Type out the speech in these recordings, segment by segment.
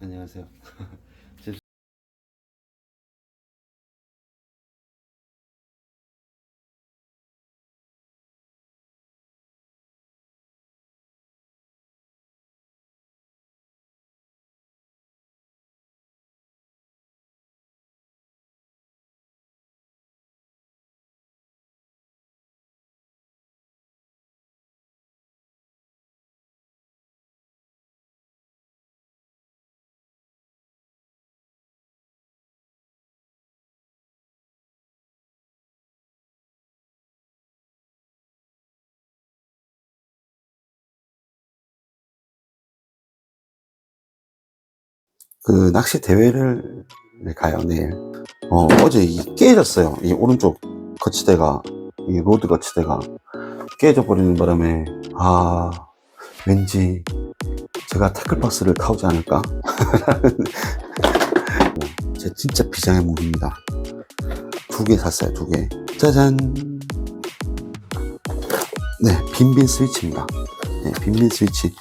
안녕하세요. 그 낚시 대회를 가요 내일. 어, 어제 이게 깨졌어요. 이 오른쪽 거치대가 이 로드 거치대가 깨져 버리는 바람에 아 왠지 제가 태클박스를 타오지 않을까? 제 진짜 비장의 무기입니다. 두 개 샀어요, 두 개. 짜잔. 네, 빈빈 스위치입니다. 네, 빈빈 스위치.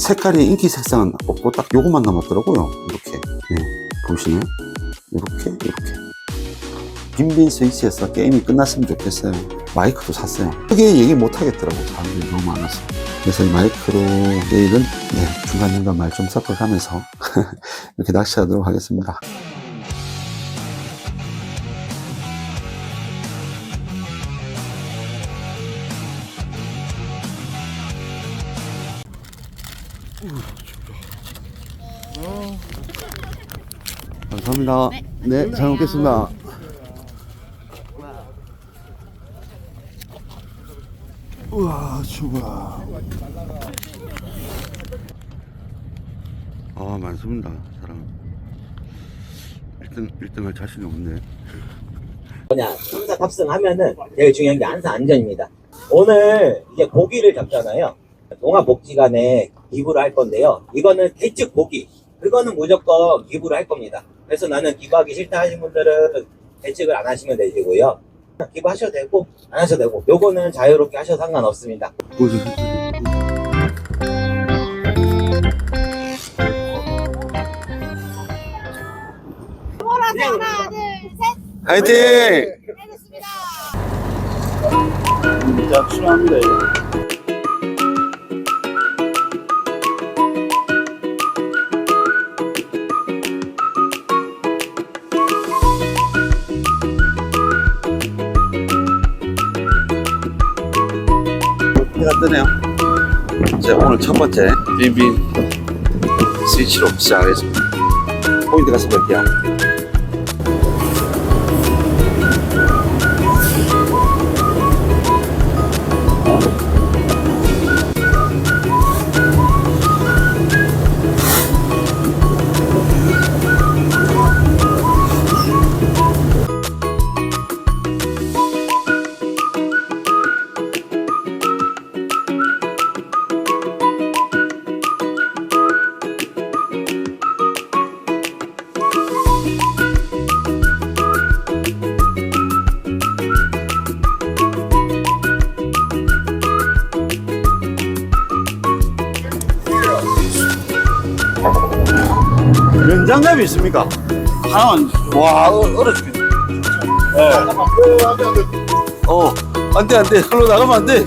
색깔이 인기 색상은 없고 딱 요것만 남았더라고요. 이렇게. 네, 보시나요? 이렇게, 이렇게. 빈빈 스위치에서 게임이 끝났으면 좋겠어요. 마이크도 샀어요. 크게 얘기 못 하겠더라고. 사람들이 너무 많아서. 그래서 이 마이크로 내일은 네, 중간중간 말 좀 섞어가면서 이렇게 낚시하도록 하겠습니다. 감사합니다. 네, 잘 먹겠습니다. 우와, 추워. 아, 많습니다, 사람. 1등, 1등 할 자신이 없네. 뭐냐 항상 탑승하면은 제일 중요한 게 항상 안전입니다. 오늘 이제 고기를 잡잖아요. 농업 복지관에 기부를 할 건데요. 이거는 대측 고기. 그거는 무조건 기부를 할 겁니다. 그래서 나는 기부하기 싫다 하신 분들은 대책을 안 하시면 되시고요. 기부하셔도 되고 안 하셔도 되고 요거는 자유롭게 하셔도 상관없습니다. 하나, 둘, 셋. 화이팅! 해줬습니다. 진짜 추합니다, 이거. 뜨네요. 이제 오늘 첫 번째 빈빈 스위치로 시작하겠습니다. 포인트 가서 뵐게요. 면장갑이 있습니까? 하나만 와 어, 얼어 죽겠네. 네. 어 안돼 안돼. 글로 나가면 안돼.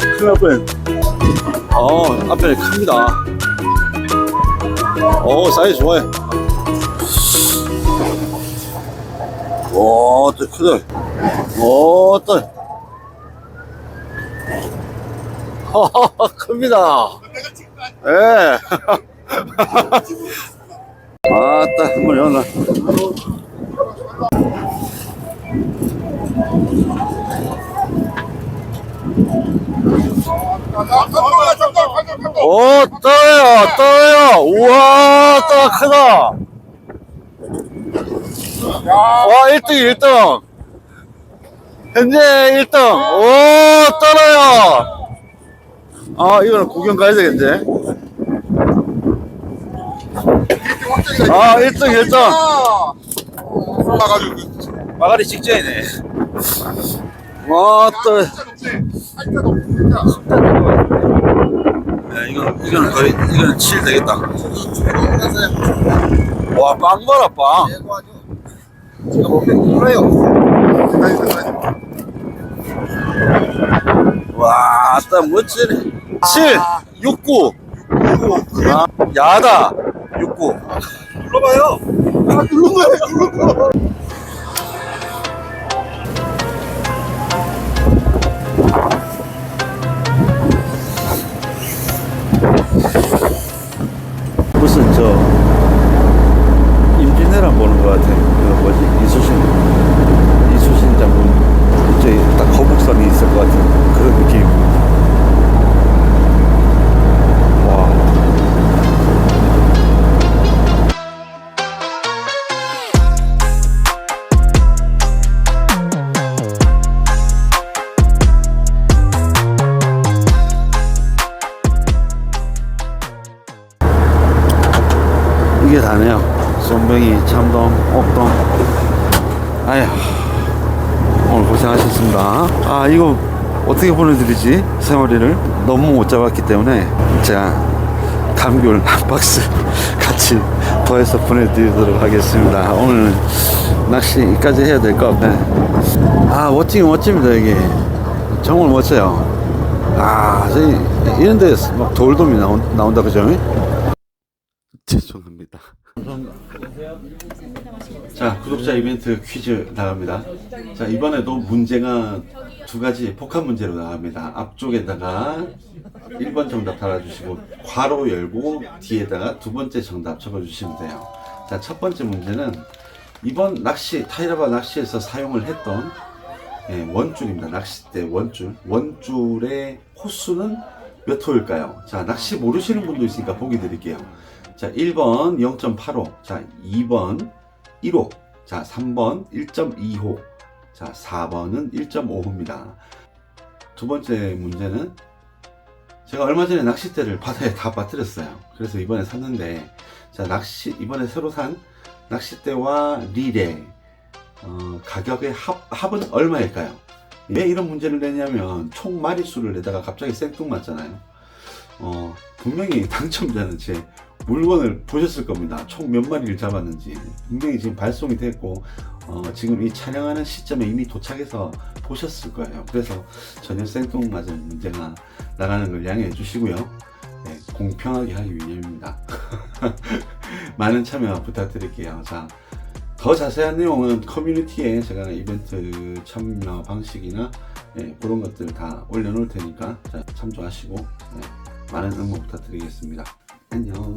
큰일 날 뻔. 어 앞에 큽니다. 어 사이즈 좋아해 오또 크다. 오또. 큽니다 예. 아따, 한번 열어놔. 오, 떠요, 떠요. 우와, 떠 크다. 와, 1등, 1등. 현재 1등. 오, 떨어요. 아, 이거는 구경 가야 되겠는데. 아, 1등, 1등. 마가리 직전이네. 와, 또. 야, 이거 이거는 거의 이거는 7 되겠다. 와, 빵 봐라, 빵. 와, 딱 멋지네. 7, 6, 9. 아, 야다. 6, 9. 눌러봐요. 아, 누른 거. 참돔, 옥돔. 아휴, 오늘 고생하셨습니다. 아, 이거 어떻게 보내드리지? 세마리를 너무 못 잡았기 때문에 제가 감귤 한 박스 같이 더해서 보내드리도록 하겠습니다. 오늘 낚시까지 해야 될 것 같네. 아, 멋지긴 멋집니다, 여기. 정말 멋져요. 아, 저기, 이런 데서 막 돌돔이 나온, 나온다, 그죠? 죄송합니다. 자, 구독자 이벤트 퀴즈 나갑니다. 자, 이번에도 문제가 두 가지 복합 문제로 나갑니다. 앞쪽에다가 1번 정답 달아주시고, 괄호 열고, 뒤에다가 두 번째 정답 적어주시면 돼요. 자, 첫 번째 문제는 이번 낚시, 타이라바 낚시에서 사용을 했던 예, 원줄입니다. 낚싯대 원줄. 원줄의 호수는 몇 호일까요? 자, 낚시 모르시는 분도 있으니까 보기 드릴게요. 자, 1번 0.85. 자, 2번 1호. 자, 3번 1.2호. 자, 4번은 1.5호입니다. 두 번째 문제는 제가 얼마 전에 낚싯대를 바다에 다 빠뜨렸어요. 그래서 이번에 샀는데, 자, 낚시, 이번에 새로 산 낚싯대와 릴의 어, 가격의 합, 합은 얼마일까요? 왜 이런 문제를 내냐면 총 마리수를 내다가 갑자기 생뚱 맞잖아요. 어, 분명히 당첨자는 제 물건을 보셨을 겁니다. 총 몇 마리를 잡았는지 분명히 지금 발송이 됐고 어, 지금 이 촬영하는 시점에 이미 도착해서 보셨을 거예요. 그래서 전혀 생뚱맞은 문제가 나가는 걸 양해해 주시고요. 네, 공평하게 하기 위함입니다. 많은 참여 부탁드릴게요. 자, 더 자세한 내용은 커뮤니티에 제가 이벤트 참여 방식이나 예, 그런 것들 다 올려놓을 테니까 자, 참조하시고 네, 많은 응원 부탁드리겠습니다. 안녕